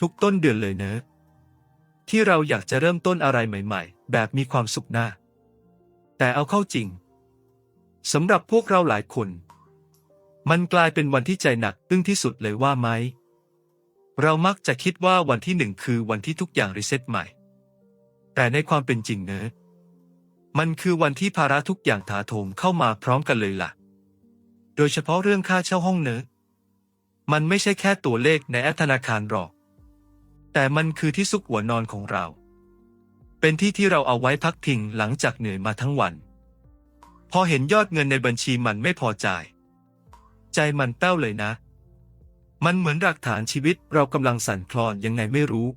ทุกต้นเดือนเลยเนอะที่เราอยากจะเริ่มต้นอะไรใหม่ ๆ แบบมีความสุขหน้า แต่เอาเข้าจริงสำหรับพวกเราหลายคน มันกลายเป็นวันที่ใจหนักตึ้งที่สุดเลยว่าไหม เรามักจะคิดว่าวันที่หนึ่งคือวันที่ทุกอย่างรีเซ็ตใหม่ แต่ในความเป็นจริงเนอะมันคือวันที่ภาระทุกอย่างถาโถมเข้ามาพร้อมกันเลยล่ะ โดยเฉพาะเรื่องค่าเช่าห้องเนอะมันไม่ใช่แค่ตัวเลขในแอปธนาคารหรอก แต่มันคือที่ซุกหัวนอนของเรา เป็นที่ที่เราเอาไว้พักพิงหลังจากเหนื่อยมาทั้งวัน พอเห็นยอดเงินในบัญชีมันไม่พอจ่ายใจมันแป้วเลยนะ มันเหมือนหลักฐานชีวิตเรากำลังสั่นคลอนยังไงไม่รู้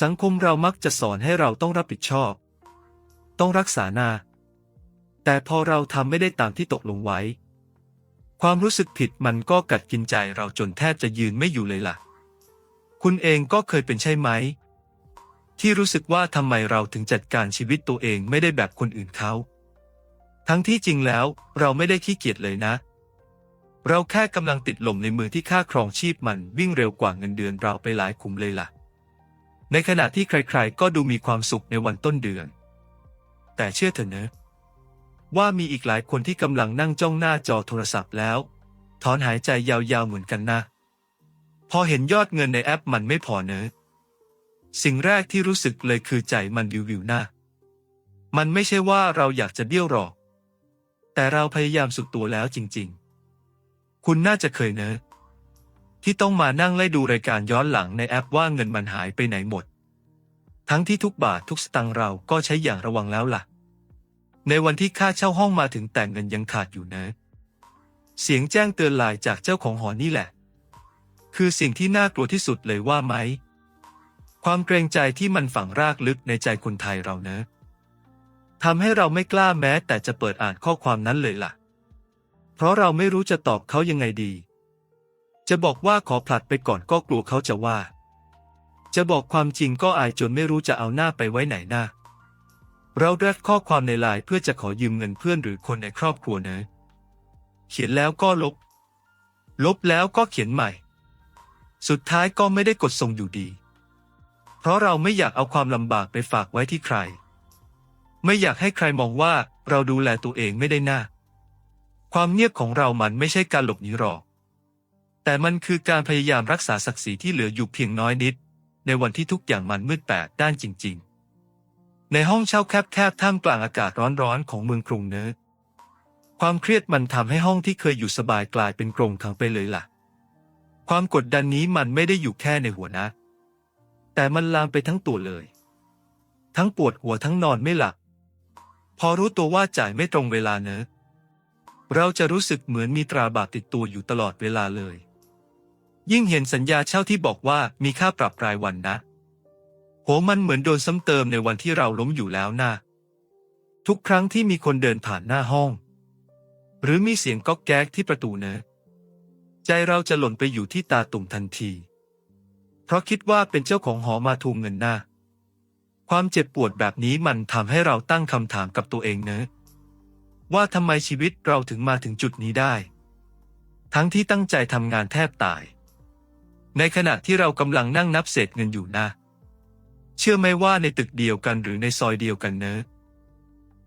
สังคมเรามักจะสอนให้เราต้องรับผิดชอบ ต้องรักษาหน้า แต่พอเราทำไม่ได้ตามที่ตกลงไว้ ความรู้สึกผิดมันก็กัดกินใจเราจนแทบจะยืนไม่อยู่เลยล่ะ คุณเองก็เคยเป็นใช่ไหม ที่รู้สึกว่าทำไมเราถึงจัดการชีวิตตัวเองไม่ได้แบบคนอื่นเขา ทั้งที่จริงแล้วเราไม่ได้ขี้เกียจเลยนะ เราแค่กำลังติดลมในมือที่ค่าครองชีพมันวิ่งเร็วกว่าเงินเดือนเราไปหลายขุมเลยล่ะ ในขณะที่ใครๆ ก็ดูมีความสุขในวันต้นเดือน แต่เชื่อเถอะเนอะว่ามีอีกหลายคนที่กำลังนั่งจ้องหน้าจอโทรศัพท์แล้ว ถอนหายใจยาวๆเหมือนกันนะ พอเห็นยอดเงินในแอปมันไม่พอเนอะสิ่งแรกที่รู้สึกเลยคือใจมันวิววิวหน้า มันไม่ใช่ว่าเราอยากจะเบี้ยวหรอก แต่เราพยายามสุดตัวแล้วจริงๆ คุณน่าจะเคยเนอะที่ต้องมานั่งไล่ดูรายการย้อนหลังในแอปว่าเงินมันหายไปไหนหมด ทั้งที่ทุกบาททุกสตางค์เราก็ใช้อย่างระวังแล้วล่ะ ในวันที่ค่าเช่าห้องมาถึงแต่เงินยังขาดอยู่เนะเสียงแจ้งเตือนลน์จากเจ้าของหอนี่แหละ คือสิ่งที่น่ากลัวที่สุดเลยว่าไหม ความเกรงใจที่มันฝังรากลึกในใจคนไทยเราเนะทำให้เราไม่กล้าแม้แต่จะเปิดอ่านข้อความนั้นเลยล่ะ เพราะเราไม่รู้จะตอบเขายังไงดี จะบอกว่าขอผลัดไปก่อนก็กลัวเขาจะว่า จะบอกความจริงก็อายจนไม่รู้จะเอาหน้าไปไว้ไหนหน้า เราแรกข้อความในไลน์เพื่อจะขอยืมเงินเพื่อนหรือคนในครอบครัวเนะเขียนแล้วก็ลบ ลบแล้วก็เขียนใหม่ สุดท้ายก็ไม่ได้กดส่งอยู่ดี เพราะเราไม่อยากเอาความลำบากไปฝากไว้ที่ใคร ไม่อยากให้ใครมองว่าเราดูแลตัวเองไม่ได้น่าความเงียบของเรามันไม่ใช่การหลบหนีหรอก แต่มันคือการพยายามรักษาศักดิ์ศรีที่เหลืออยู่เพียงน้อยนิด ในวันที่ทุกอย่างมันมืดแปดด้านจริง ๆ ในห้องเช่าแคบๆท่ามกลางอากาศร้อนๆของเมืองกรุงเนิร์ดความเครียดมันทำให้ห้องที่เคยอยู่สบายกลายเป็นกรงขังไปเลยล่ะ ความกดดันนี้มันไม่ได้อยู่แค่ในหัวนะ แต่มันลามไปทั้งตัวเลย ทั้งปวดหัวทั้งนอนไม่หลับ พอรู้ตัวว่าจ่ายไม่ตรงเวลาเนอะเราจะรู้สึกเหมือนมีตราบาปติดตัวอยู่ตลอดเวลาเลย ยิ่งเห็นสัญญาเช่าที่บอกว่ามีค่าปรับรายวันนะ โหมันเหมือนโดนซ้ำเติมในวันที่เราล้มอยู่แล้วนะทุกครั้งที่มีคนเดินผ่านหน้าห้อง หรือมีเสียงก๊อกแก๊กที่ประตูเนอะ ใจเราจะหล่นไปอยู่ที่ตาตุ่มทันที เพราะคิดว่าเป็นเจ้าของหอมาทวงเงินหน้า ความเจ็บปวดแบบนี้มันทำให้เราตั้งคำถามกับตัวเองเนอะว่าทำไมชีวิตเราถึงมาถึงจุดนี้ได้ ทั้งที่ตั้งใจทำงานแทบตาย ในขณะที่เรากำลังนั่งนับเศษเงินอยู่นะ เชื่อไหมว่าในตึกเดียวกันหรือในซอยเดียวกันเนอะ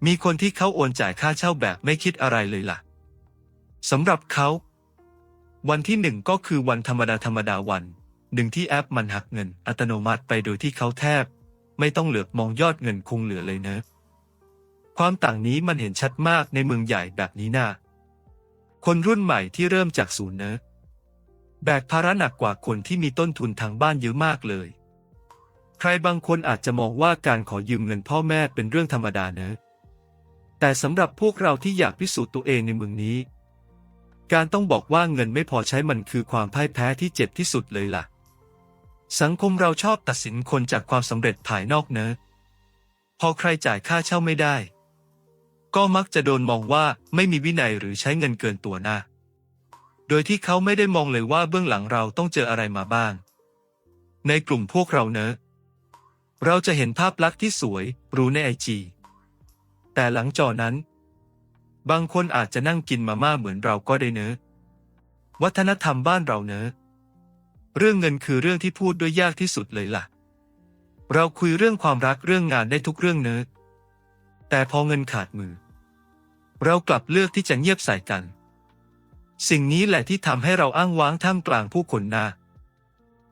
มีคนที่เขาโอนจ่ายค่าเช่าแบบไม่คิดอะไรเลยล่ะสำหรับเขา วันที่หนึ่งก็คือวันธรรมดาธรรมดาวันหนึ่งที่แอปมันหักเงินอัตโนมัติไปโดยที่เขาแทบ ไม่ต้องเหลือบมองยอดเงินคงเหลือเลยเนอะความต่างนี้มันเห็นชัดมากในเมืองใหญ่แบบนี้นะคนรุ่นใหม่ที่เริ่มจากศูนย์เนอะแบกภาระหนักกว่าคนที่มีต้นทุนทางบ้านเยอะมากเลย ใครบางคนอาจจะมองว่าการขอยืมเงินพ่อแม่เป็นเรื่องธรรมดาเนอะแต่สำหรับพวกเราที่อยากพิสูจน์ตัวเองในเมืองนี้ การต้องบอกว่าเงินไม่พอใช้มันคือความพ่ายแพ้ที่เจ็บที่สุดเลยล่ะ สังคมเราชอบตัดสินคนจากความสำเร็จภายนอกเนอะพอใครจ่ายค่าเช่าไม่ได้ ก็มักจะโดนมองว่าไม่มีวินัยหรือใช้เงินเกินตัวน้าโดยที่เขาไม่ได้มองเลยว่าเบื้องหลังเราต้องเจออะไรมาบ้าง ในกลุ่มพวกเราเนอะ เราจะเห็นภาพลักษณ์ที่สวยหรู้ในไอจีแต่หลังจอนั้น บางคนอาจจะนั่งกินมาม่าเหมือนเราก็ได้เนอะวัฒนธรรมบ้านเราเนอะเรื่องเงินคือเรื่องที่พูดด้วยยากที่สุดเลยล่ะ เราคุยเรื่องความรักเรื่องงานได้ทุกเรื่องเนื้อะแต่พอเงินขาดมือ เรากลับเลือกที่จะเงียบใส่กัน สิ่งนี้แหละที่ทำให้เราอ้างว้างท่ามกลางผู้คนนา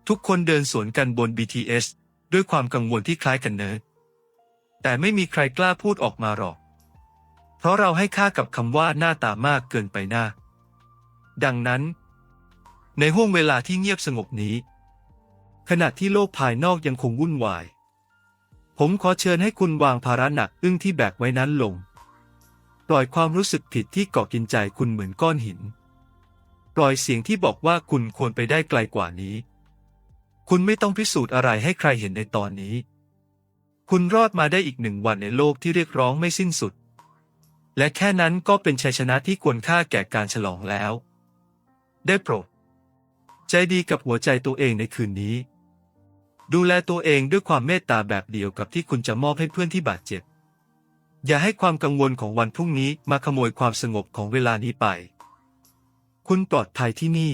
ทุกคนเดินสวนกันบน BTS ด้วยความกังวลที่คล้ายกันเนอะแต่ไม่มีใครกล้าพูดออกมาหรอก เพราะเราให้ค่ากับคำว่าหน้าตามากเกินไปหน้า ดังนั้น ในห่วงเวลาที่เงียบสงบนี้ ขณะที่โลกภายนอกยังคงวุ่นวาย ผมขอเชิญให้คุณวางภาระหนักอึ้งที่แบกไว้นั้นลง ปล่อยความรู้สึกผิดที่เกาะกินใจคุณเหมือนก้อนหิน ปล่อยเสียงที่บอกว่าคุณควรไปได้ไกลกว่านี้ คุณไม่ต้องพิสูจน์อะไรให้ใครเห็นในตอนนี้ คุณรอดมาได้อีกหนึ่งวันในโลกที่เรียกร้องไม่สิ้นสุด และแค่นั้นก็เป็นชัยชนะที่ควรค่าแก่การฉลองแล้ว ได้โปรด ใจดีกับหัวใจตัวเองในคืนนี้ ดูแลตัวเองด้วยความเมตตาแบบเดียวกับที่คุณจะมอบให้เพื่อนที่บาดเจ็บ อย่าให้ความกังวลของวันพรุ่งนี้มาขโมยความสงบของเวลานี้ไป คุณปลอดภัยที่นี่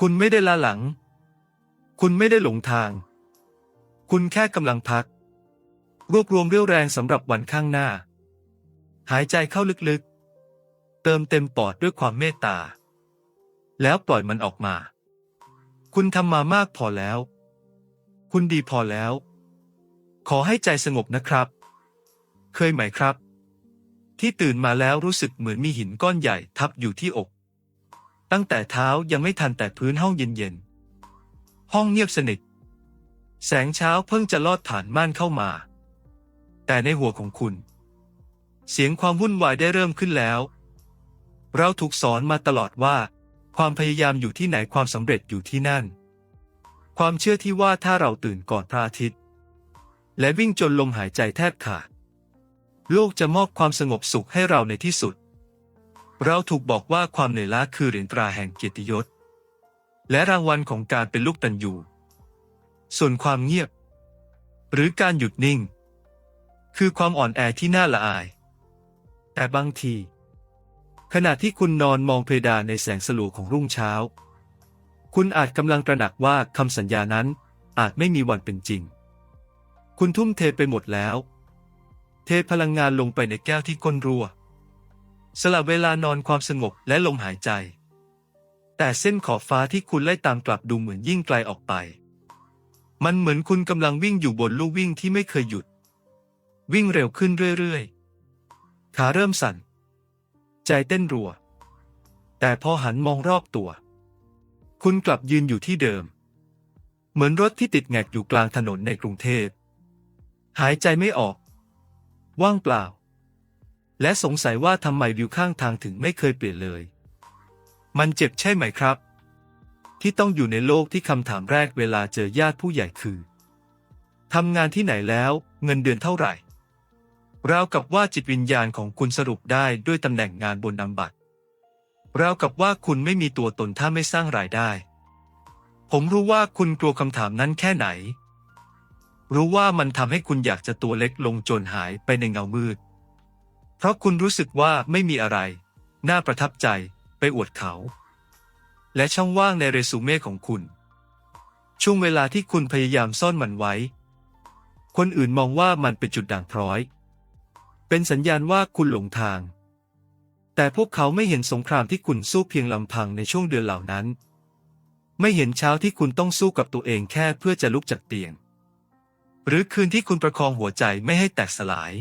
คุณไม่ได้ลาหลัง คุณไม่ได้หลงทาง คุณแค่กำลังพัก รวบรวมเรี่ยวแรงสำหรับวันข้างหน้า หายใจเข้าลึกๆ เติมเต็มปอดด้วยความเมตตา แล้วปล่อยมันออกมา คุณทำมามากพอแล้ว คุณดีพอแล้ว ขอให้ใจสงบนะครับ เคยไหมครับ ที่ตื่นมาแล้วรู้สึกเหมือนมีหินก้อนใหญ่ทับอยู่ที่อก ตั้งแต่เท้ายังไม่ทันแต่พื้นห้องเย็นๆ ห้องเงียบสนิท แสงเช้าเพิ่งจะลอดผ่านม่านเข้ามา แต่ในหัวของคุณ เสียงความวุ่นวายได้เริ่มขึ้นแล้ว เราถูกสอนมาตลอดว่า ความพยายามอยู่ที่ไหนความสำเร็จอยู่ที่นั่น ความเชื่อที่ว่าถ้าเราตื่นก่อนพระอาทิตย์ และวิ่งจนลมหายใจแทบขาดโลกจะมอบความสงบสุขให้เราในที่สุด เราถูกบอกว่าความเหนื่อยล้าคือเหรียญตราแห่งเกียรติยศ และรางวัลของการเป็นลูกตันยูส่วนความเงียบ หรือการหยุดนิ่ง คือความอ่อนแอที่น่าละอาย แต่บางที ขณะที่คุณนอนมองเพดานในแสงสลัวของรุ่งเช้า คุณอาจกำลังตระหนักว่าคำสัญญานั้นอาจไม่มีวันเป็นจริง คุณทุ่มเทไปหมดแล้ว เทพลังงานลงไปในแก้วที่ก้นรั่วสลับเวลานอนความสงบและลมหายใจ แต่เส้นขอบฟ้าที่คุณไล่ตามกลับดูเหมือนยิ่งไกลออกไป มันเหมือนคุณกำลังวิ่งอยู่บนลู่วิ่งที่ไม่เคยหยุด วิ่งเร็วขึ้นเรื่อยๆ ขาเริ่มสั่น ใจเต้นรัว แต่พอหันมองรอบตัว คุณกลับยืนอยู่ที่เดิม เหมือนรถที่ติดแงกอยู่กลางถนนในกรุงเทพ หายใจไม่ออก ว่างเปล่า และสงสัยว่าทำไมวิวข้างทางถึงไม่เคยเปลี่ยนเลย มันเจ็บใช่ไหมครับ ที่ต้องอยู่ในโลกที่คำถามแรกเวลาเจอญาติผู้ใหญ่คือทำงานที่ไหนแล้ว เงินเดือนเท่าไหร่ ราวกับว่าจิตวิญญาณของคุณสรุปได้ด้วยตำแหน่งงานบนนามบัตรราวกับว่าคุณไม่มีตัวตนถ้าไม่สร้างรายได้ ผมรู้ว่าคุณกลัวคำถามนั้นแค่ไหน รู้ว่ามันทำให้คุณอยากจะตัวเล็กลงจนหายไปในเงามืด เพราะคุณรู้สึกว่าไม่มีอะไร น่าประทับใจไปอวดเขา และช่องว่างในเรซูเม่ของคุณ ช่วงเวลาที่คุณพยายามซ่อนมันไว้ คนอื่นมองว่ามันเป็นจุดด่างพร้อย เป็นสัญญาณว่าคุณหลงทาง แต่พวกเขาไม่เห็นสงครามที่คุณสู้เพียงลำพังในช่วงเดือนเหล่านั้น ไม่เห็นเช้าที่คุณต้องสู้กับตัวเองแค่เพื่อจะลุกจากเตียง หรือคืนที่คุณประคองหัวใจไม่ให้แตกสลาย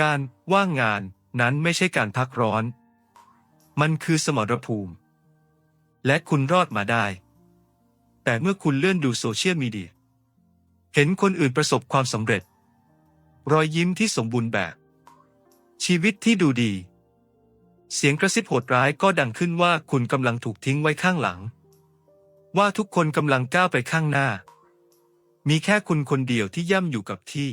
การว่างงานนั้นไม่ใช่การพักร้อน มันคือสมรภูมิ และคุณรอดมาได้ แต่เมื่อคุณเลื่อนดูโซเชียลมีเดีย เห็นคนอื่นประสบความสำเร็จ รอยยิ้มที่สมบูรณ์แบบ ชีวิตที่ดูดี เสียงกระซิบโหดร้ายก็ดังขึ้นว่าคุณกำลังถูกทิ้งไว้ข้างหลัง ว่าทุกคนกำลังก้าวไปข้างหน้า มีแค่คุณคนเดียวที่ย่ำอยู่กับที่